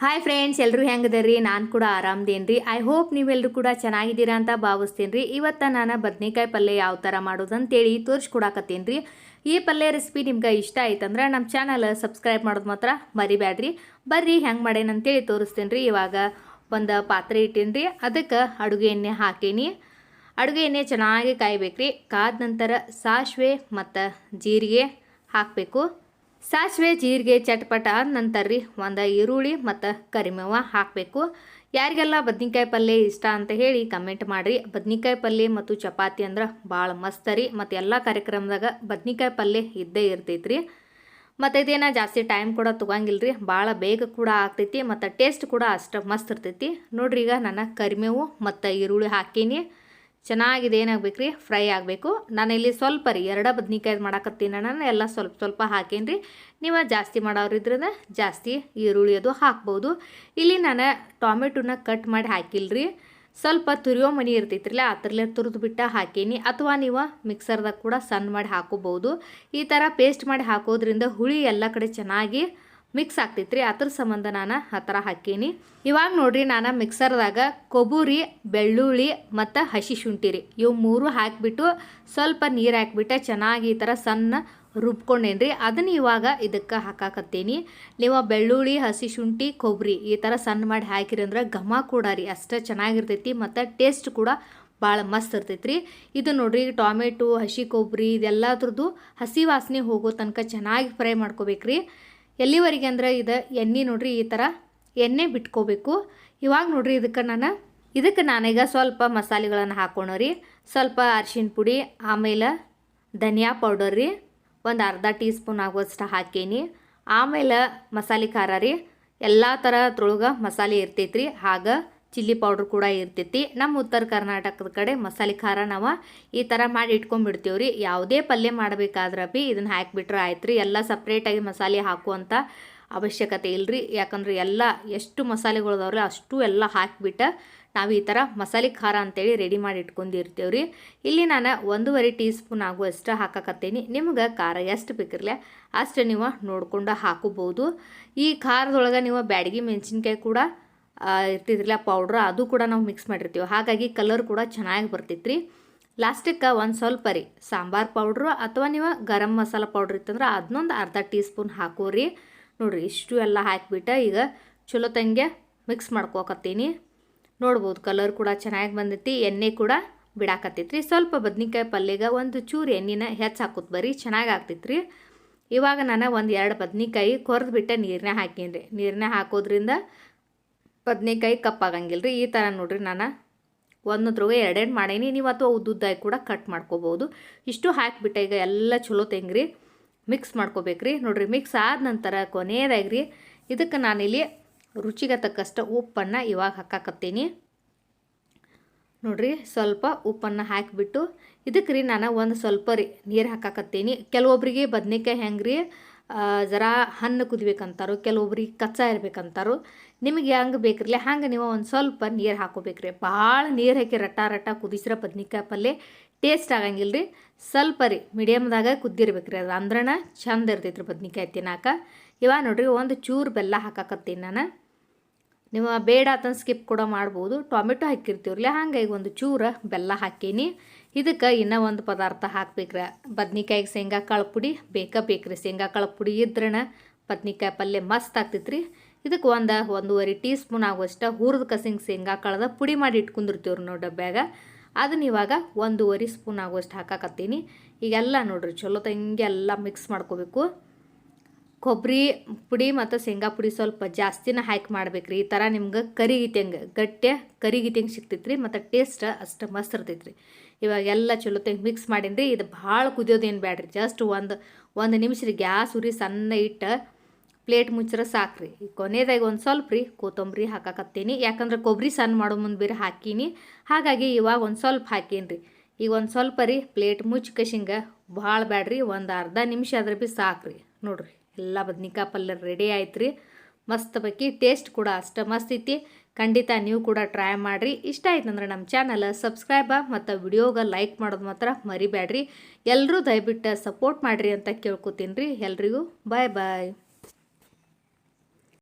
Hi friends ಎಲ್ಲರೂ ಹೆಂಗದರಿ? ನಾನು ಕೂಡ ಆರಾಮದೇನು ರೀ ಐ ಹೋಪ್ ನೀವೆಲ್ಲರೂ ಕೂಡ ಚೆನ್ನಾಗಿದ್ದೀರಾ ಅಂತ ಭಾವಿಸ್ತೀನಿ ರೀ ಇವತ್ತು ನಾನು ಬದ್ನೆಕಾಯಿ ಪಲ್ಯ ಯಾವ ಥರ ಮಾಡೋದು ಅಂತೇಳಿ ತೋರಿಸ್ಕೊಡಾಕತ್ತೀನಿ ರೀ ಈ ಪಲ್ಯ ರೆಸಿಪಿ ನಿಮ್ಗೆ ಇಷ್ಟ ಆಯ್ತಂದ್ರೆ ನಮ್ಮ ಚಾನಲ್ ಸಬ್ಸ್ಕ್ರೈಬ್ ಮಾಡೋದು ಮಾತ್ರ ಮರಿಬ್ಯಾಡ್ರಿ. ಬರ್ರಿ, ಹೆಂಗೆ ಮಾಡೇನಂತೇಳಿ ತೋರಿಸ್ತೀನಿ ರೀ ಇವಾಗ ಒಂದು ಪಾತ್ರೆ ಇಟ್ಟೀನಿ ರೀ ಅದಕ್ಕೆ ಅಡುಗೆ ಎಣ್ಣೆ ಹಾಕೀನಿ. ಅಡುಗೆ ಎಣ್ಣೆ ಚೆನ್ನಾಗಿ ಕಾಯ್ಬೇಕು ಕಾದ ನಂತರ ಸಾಸಿವೆ ಮತ್ತು ಜೀರಿಗೆ ಹಾಕಬೇಕು. ಸಾಸಿವೆ, ಜೀರಿಗೆ, ಚಟ್ಪಟ ಆದ ನಂತರ ರೀ ಒಂದು ಈರುಳ್ಳಿ ಮತ್ತು ಕರಿಮೇವ ಹಾಕಬೇಕು. ಯಾರಿಗೆಲ್ಲ ಬದ್ನಿಕಾಯಿ ಪಲ್ಯ ಇಷ್ಟ ಅಂತ ಹೇಳಿ ಕಮೆಂಟ್ ಮಾಡಿರಿ. ಬದ್ನಿಕಾಯಿ ಪಲ್ಯ ಮತ್ತು ಚಪಾತಿ ಅಂದ್ರೆ ಭಾಳ ಮಸ್ತ್ ರೀ. ಮತ್ತು ಎಲ್ಲ ಕಾರ್ಯಕ್ರಮದಾಗ ಬದ್ನಿಕಾಯಿ ಪಲ್ಯ ಇದ್ದೇ ಇರ್ತೈತ್ರಿ. ಮತ್ತು ಇದೇನ ಜಾಸ್ತಿ ಟೈಮ್ ಕೂಡ ತೊಗೊಂಗಿಲ್ಲ ರೀ ಭಾಳ ಬೇಗ ಕೂಡ ಆಗ್ತೈತಿ ಮತ್ತು ಟೇಸ್ಟ್ ಕೂಡ ಅಷ್ಟು ಮಸ್ತ್ ಇರ್ತೈತಿ. ನೋಡ್ರಿ ಈಗ ನಾನು ಕರಿಮೇವು ಮತ್ತು ಈರುಳ್ಳಿ ಹಾಕೀನಿ. ಚೆನ್ನಾಗಿದೆ ಏನಾಗ್ಬೇಕು ರೀ ಫ್ರೈ ಆಗಬೇಕು. ನಾನು ಇಲ್ಲಿ ಸ್ವಲ್ಪ ರೀ, ಎರಡ ಬದ್ನಿಕಾಯಿ ಮಾಡಾಕತ್ತೀನಿ ನಾನು ಎಲ್ಲ ಸ್ವಲ್ಪ ಸ್ವಲ್ಪ ಹಾಕೇನಿ ರೀ ನೀವು ಜಾಸ್ತಿ ಮಾಡೋರಿದ್ರಿಂದ ಜಾಸ್ತಿ ಈರುಳ್ಳಿ ಅದು ಹಾಕ್ಬೋದು. ಇಲ್ಲಿ ನಾನು ಟೊಮೆಟೊನ ಕಟ್ ಮಾಡಿ ಹಾಕಿಲ್ರಿ. ಸ್ವಲ್ಪ ತುರಿಯೋ ಮನಿ ಇರ್ತೈತ್ರಲ್ಲ ಅದ್ರಲ್ಲೇ ತುರಿದು ಬಿಟ್ಟು ಹಾಕೀನಿ. ಅಥವಾ ನೀವು ಮಿಕ್ಸರ್ದಾಗ ಕೂಡ ಸಣ್ಣ ಮಾಡಿ ಹಾಕೋಬೋದು. ಈ ಥರ ಪೇಸ್ಟ್ ಮಾಡಿ ಹಾಕೋದ್ರಿಂದ ಹುಳಿ ಎಲ್ಲ ಕಡೆ ಚೆನ್ನಾಗಿ ಮಿಕ್ಸ್ ಆಗ್ತೈತ್ರಿ ಅದ್ರ ಸಂಬಂಧ ನಾನು ಆ ಥರ ಹಾಕೀನಿ. ಇವಾಗ ನೋಡ್ರಿ ನಾನು ಮಿಕ್ಸರ್ದಾಗ ಕೊಬ್ಬರಿ ಬೆಳ್ಳುಳ್ಳಿ ಮತ್ತು ಹಸಿ ಶುಂಠಿ ರೀ. ಇವು ಮೂರು ಹಾಕಿಬಿಟ್ಟು ಸ್ವಲ್ಪ ನೀರು ಹಾಕ್ಬಿಟ್ಟು ಚೆನ್ನಾಗಿ ಈ ಥರ ಸಣ್ಣ ರುಬ್ಕೊಂಡೇನ್ರಿ. ಅದನ್ನ ಇವಾಗ ಇದಕ್ಕೆ ಹಾಕಾಕತ್ತೀನಿ. ನೀವು ಬೆಳ್ಳುಳ್ಳಿ, ಹಸಿ ಶುಂಠಿ ಕೊಬ್ಬರಿ ಈ ಥರ ಸಣ್ಣ ಮಾಡಿ ಹಾಕಿರಿ ಅಂದ್ರೆ ಘಮ ಕೂಡ ರೀ. ಅಷ್ಟು ಚೆನ್ನಾಗಿರ್ತೈತಿ ಮತ್ತು ಟೇಸ್ಟ್ ಕೂಡ ಭಾಳ ಮಸ್ತ್ ಇರ್ತೈತ್ರಿ. ಇದು ನೋಡ್ರಿ ಟೊಮೆಟೊ, ಹಸಿ ಕೊಬ್ಬರಿ ಇದೆಲ್ಲದ್ರದ್ದು ಹಸಿ ವಾಸನೆ ಹೋಗೋ ತನಕ ಚೆನ್ನಾಗಿ ಫ್ರೈ ಮಾಡ್ಕೋಬೇಕ್ರಿ. ಎಲ್ಲಿವರೆಗೆ ಅಂದ್ರೆ ಇದು ಎಣ್ಣೆ ನೋಡ್ರಿ ಈ ಥರ ಎಣ್ಣೆ ಬಿಟ್ಕೋಬೇಕು. ಇವಾಗ ನೋಡ್ರಿ ಇದಕ್ಕೆ ನಾನು, ಇದಕ್ಕೆ ನಾನೀಗ ಸ್ವಲ್ಪ ಮಸಾಲೆಗಳನ್ನು ಹಾಕೋಣ ಸ್ವಲ್ಪ ಅರ್ಶಿಣ ಪುಡಿ, ಆಮೇಲೆ ಧನಿಯಾ ಪೌಡರ್ ರೀ. ಒಂದು ಅರ್ಧ ಟೀ ಸ್ಪೂನ್ ಆಗುವಷ್ಟು ಹಾಕೀನಿ. ಆಮೇಲೆ ಮಸಾಲೆ ಖಾರ ರೀ. ಎಲ್ಲ ಥರದ್ರೊಳಗೆ ಮಸಾಲೆ ಇರ್ತೈತ್ರಿ. ಆಗ ಚಿಲ್ಲಿ ಪೌಡ್ರ್ ಕೂಡ ಇರ್ತೈತಿ. ನಮ್ಮ ಉತ್ತರ ಕರ್ನಾಟಕದ ಕಡೆ ಮಸಾಲೆ ಖಾರ ನಾವು ಈ ಥರ ಮಾಡಿ ಇಟ್ಕೊಂಡ್ಬಿಡ್ತೀವಿ ರೀ ಯಾವುದೇ ಪಲ್ಯ ಮಾಡಬೇಕಾದ್ರೆ ಬಿ ಇದನ್ನು ಹಾಕಿಬಿಟ್ರೆ ಆಯ್ತು ರೀ ಎಲ್ಲ ಸಪ್ರೇಟಾಗಿ ಮಸಾಲೆ ಹಾಕುವಂಥ ಅವಶ್ಯಕತೆ ಇಲ್ಲರಿ ಯಾಕಂದ್ರೆ ಎಲ್ಲ ಎಷ್ಟು ಮಸಾಲೆಗಳು ಅದಾವ್ರಿ ಅಷ್ಟು ಎಲ್ಲ ಹಾಕಿಬಿಟ್ಟು ನಾವು ಈ ಥರ ಮಸಾಲೆ ಖಾರ ಅಂತೇಳಿ ರೆಡಿ ಮಾಡಿ ಇಟ್ಕೊಂಡಿರ್ತೀವಿ ರೀ ಇಲ್ಲಿ ನಾನು ಒಂದೂವರೆ ಟೀ ಸ್ಪೂನ್ ಆಗುವಷ್ಟು ಹಾಕಕತ್ತೀನಿ. ನಿಮ್ಗೆ ಖಾರ ಎಷ್ಟು ಬೇಕಿರಲಿ ಅಷ್ಟು ನೀವು ನೋಡ್ಕೊಂಡು ಹಾಕೋಬೋದು ಈ ಖಾರದೊಳಗೆ ನೀವು ಬ್ಯಾಡಗಿ ಮೆಣಸಿನ್ಕಾಯಿ ಕೂಡ ಇರ್ತಿದ್ರಲ್ಲ ಪೌಡ್ರ್ ಅದು ಕೂಡ ನಾವು ಮಿಕ್ಸ್ ಮಾಡಿರ್ತೀವಿ. ಹಾಗಾಗಿ ಕಲರ್ ಕೂಡ ಚೆನ್ನಾಗಿ ಬರ್ತೈತ್ರಿ. ಲಾಸ್ಟಿಗೆ ಒಂದು ಸ್ವಲ್ಪ ರೀ, ಸಾಂಬಾರು ಪೌಡ್ರು ಅಥವಾ ನೀವು ಗರಂ ಮಸಾಲ ಪೌಡ್ರ್ ಇತ್ತಂದ್ರೆ ಅದನ್ನೊಂದು ಅರ್ಧ ಟೀ ಸ್ಪೂನ್ ಹಾಕೋರಿ. ನೋಡಿರಿ, ಇಷ್ಟು ಎಲ್ಲ ಹಾಕಿಬಿಟ್ಟು ಈಗ ಚಲೋ ತಂಗೆ ಮಿಕ್ಸ್ ಮಾಡ್ಕೋಕತ್ತೀನಿ. ನೋಡ್ಬೋದು ಕಲರ್ ಕೂಡ ಚೆನ್ನಾಗಿ ಬಂದೈತಿ, ಎಣ್ಣೆ ಕೂಡ ಬಿಡಾಕತ್ತೈತ್ರಿ. ಸ್ವಲ್ಪ ಬದ್ನಿಕಾಯಿ ಪಲ್ಯಗೆ ಒಂದು ಚೂರು ಎಣ್ಣೆನ ಹೆಚ್ಚು ಹಾಕೋದು ಬರೀ ಚೆನ್ನಾಗಿ ಆಗ್ತೈತ್ರಿ. ಇವಾಗ ನಾನು ಒಂದು ಎರಡು ಬದ್ನಿಕಾಯಿ ಕೊರೆದ್ಬಿಟ್ಟು ನೀರನ್ನ ಹಾಕೀನಿ ರೀ ನೀರನ್ನ ಹಾಕೋದ್ರಿಂದ ಬದ್ನೆಕಾಯಿ ಕಪ್ಪಾಗಂಗಿಲ್ಲ ರೀ ಈ ಥರ ನೋಡ್ರಿ ನಾನು. ಒಂದು ಒಂದೊಂದ್ರಾಗ ಎರಡೆರಡು ಮಾಡೀನಿ, ನೀವು ಅಥವಾ ಉದ್ದುದ್ದಾಯಿ ಕೂಡ ಕಟ್ ಮಾಡ್ಕೋಬೋದು. ಇಷ್ಟು ಹಾಕಿಬಿಟ್ಟೆ ಈಗ ಎಲ್ಲ ಚಲೋ ತೆಂಗ್ರಿ. ಮಿಕ್ಸ್ ಮಾಡ್ಕೋಬೇಕ್ರಿ. ನೋಡಿರಿ ಮಿಕ್ಸ್ ಆದ ನಂತರ ಕೊನೆಯದಾಗಿ ರೀ ಇದಕ್ಕೆ ನಾನಿಲ್ಲಿ ರುಚಿಗೆ ತಕ್ಕಷ್ಟು ಉಪ್ಪನ್ನು ಇವಾಗ ಹಾಕಾಕತ್ತೀನಿ. ನೋಡಿರಿ, ಸ್ವಲ್ಪ ಉಪ್ಪನ್ನು ಹಾಕಿಬಿಟ್ಟು ಇದಕ್ಕೆ ರೀ ನಾನು ಒಂದು ಸ್ವಲ್ಪ ರೀ ನೀರು ಹಾಕಾಕತ್ತೀನಿ. ಕೆಲವೊಬ್ಬರಿಗೆ ಬದ್ನೆಕಾಯಿ ಹೆಂಗೆ ರೀ ಜರಾ ಹಣ್ಣು ಕುದಿಬೇಕಂತಾರೋ, ಕೆಲವೊಬ್ರಿಗೆ ಕಚ್ಚಾ ಇರ್ಬೇಕಂತಾರೋ, ನಿಮಗೆ ಹೆಂಗೆ ಬೇಕಿರಲಿ, ಹಂಗೆ ನೀವು ಒಂದು ಸ್ವಲ್ಪ ನೀರು ಹಾಕೋಬೇಕ್ರಿ. ಭಾಳ ನೀರು ಹಾಕಿ ರಟ್ಟ ರಟ್ಟ ಕುದಿಸ್ರ ಬದ್ನಿಕಾಯಿ ಪಲ್ಯ ಟೇಸ್ಟ್ ಆಗಂಗಿಲ್ಲ ರೀ ಸ್ವಲ್ಪ ರೀ ಮೀಡಿಯಮ್ದಾಗ ಕುದ್ದಿರ್ಬೇಕು ರೀ ಅದು ಅಂದ್ರನ ಚಂದ ಇರ್ತೈತ್ರಿ ಬದ್ನಿಕಾಯಿ ತಿನ್ನಾಕ. ಇವಾಗ ನೋಡ್ರಿ, ಒಂದು ಚೂರು ಬೆಲ್ಲ ಹಾಕಾಕತ್ತೀನಿ ನಾನು. ನೀವು ಬೇಡ ಅಂತಂದು ಸ್ಕಿಪ್ ಕೂಡ ಮಾಡ್ಬೋದು. ಟೊಮೆಟೊ ಹಾಕಿರ್ತೀವ್ರಲ್ಲ, ಹಂಗಾಗಿ ಒಂದು ಚೂರ ಬೆಲ್ಲ ಹಾಕೀನಿ. ಇದಕ್ಕೆ ಇನ್ನೂ ಒಂದು ಪದಾರ್ಥ ಹಾಕ್ಬೇಕ್ರೆ. ಬದ್ನಿಕಾಯಿಗೆ ಶೇಂಗಾ ಕಾಳು ಪುಡಿ ಬೇಕಾ ಬೇಕ್ರಿ ಶೇಂಗಾ ಕಾಳು ಪುಡಿ ಇದ್ರನ ಬದ್ನಿಕಾಯಿ ಪಲ್ಯ ಮಸ್ತ್ ಆಗ್ತೈತ್ರಿ. ಇದಕ್ಕೆ ಒಂದು ಒಂದೂವರೆ ಟೀ ಸ್ಪೂನ್ ಆಗುವಷ್ಟು ಹುರಿದ ಕಸಿಂಗ್ ಶೇಂಗಾ ಕಾಳದ ಪುಡಿ ಮಾಡಿ ಇಟ್ಕೊಂಡಿರ್ತೀವ್ರಿ ನೋಡಿ ಡಬ್ಬ್ಯಾಗ ಅದನ್ನ ಇವಾಗ ಒಂದೂವರೆ ಸ್ಪೂನ್ ಆಗುವಷ್ಟು ಹಾಕಾಕತ್ತೀನಿ. ಈಗೆಲ್ಲ ನೋಡ್ರಿ, ಚಲೋ ತಂಗೆ ಎಲ್ಲ ಮಿಕ್ಸ್ ಮಾಡ್ಕೋಬೇಕು. ಕೊಬ್ಬರಿ ಪುಡಿ ಮತ್ತು ಶೇಂಗಾ ಪುಡಿ ಸ್ವಲ್ಪ ಜಾಸ್ತಿನ ಹಾಕಿ ಮಾಡ್ಬೇಕು ರೀ ಈ ಥರ ನಿಮ್ಗೆ ಕರಿಗಿತಂಗೆ ಗಟ್ಟೆ ಕರಿಗಿತಂಗೆ ಸಿಗ್ತೈತ್ರಿ ಮತ್ತು ಟೇಸ್ಟ್ ಅಷ್ಟು ಮಸ್ತ್ ಇರ್ತೈತ್ರಿ. ಇವಾಗ ಎಲ್ಲ ಚಲೋ ತಂಗೆ ಮಿಕ್ಸ್ ಮಾಡೀನಿ ರೀ ಇದು ಭಾಳ ಕುದಿಯೋದೇನು ಬೇಡ್ರಿ ಜಸ್ಟ್ ಒಂದು ಒಂದು ನಿಮಿಷ ರೀ ಗ್ಯಾಸ್ ಉರಿ ಸಣ್ಣ ಇಟ್ಟು ಪ್ಲೇಟ್ ಮುಚ್ಚರ ಸಾಕ್ರಿ. ಈ ಕೊನೆಯದಾಗ ಒಂದು ಸ್ವಲ್ಪ ರೀ ಕೊತ್ತಂಬರಿ ಹಾಕಾಕತ್ತೀನಿ. ಯಾಕಂದ್ರೆ ಕೊಬ್ಬರಿ ಸಣ್ಣ ಮಾಡೋ ಮುಂದೆ ಬೇರೆ ಹಾಕೀನಿ. ಹಾಗಾಗಿ ಇವಾಗ ಒಂದು ಸ್ವಲ್ಪ ಹಾಕೀನಿ ರೀ ಈಗ ಒಂದು ಸ್ವಲ್ಪ ರೀ ಪ್ಲೇಟ್ ಮುಚ್ಚಿ ಕಶಿಂಗ ಭಾಳ ಬ್ಯಾಡ್ರಿ. ಒಂದು ಅರ್ಧ ನಿಮಿಷ ಆದ್ರೆ ಭೀ ಸಾಕ್ರಿ ನೋಡ್ರಿ. ಎಲ್ಲ ಬದ್ನಿಕಾಯಿ ಪಲ್ಯ ರೆಡಿ ಆಯ್ತು ರೀ ಮಸ್ತ್ ಬಗ್ಗೆ ಟೇಸ್ಟ್ ಕೂಡ ಅಷ್ಟು ಮಸ್ತ್ ಐತಿ. ಖಂಡಿತ ನೀವು ಕೂಡ ಟ್ರೈ ಮಾಡಿರಿ. ಇಷ್ಟ ಆಯ್ತು ಆಯ್ತಂದ್ರೆ ನಮ್ಮ ಚಾನಲ್ ಸಬ್ಸ್ಕ್ರೈಬ ಮತ್ತು ವಿಡಿಯೋಗೆ ಲೈಕ್ ಮಾಡೋದು ಮಾತ್ರ ಮರಿಬೇಡ್ರಿ ಎಲ್ಲರೂ ದಯವಿಟ್ಟು ಸಪೋರ್ಟ್ ಮಾಡಿರಿ ಅಂತ ಕೇಳ್ಕೊತೀನಿ ರೀ ಎಲ್ರಿಗೂ ಬಾಯ್ ಬಾಯ್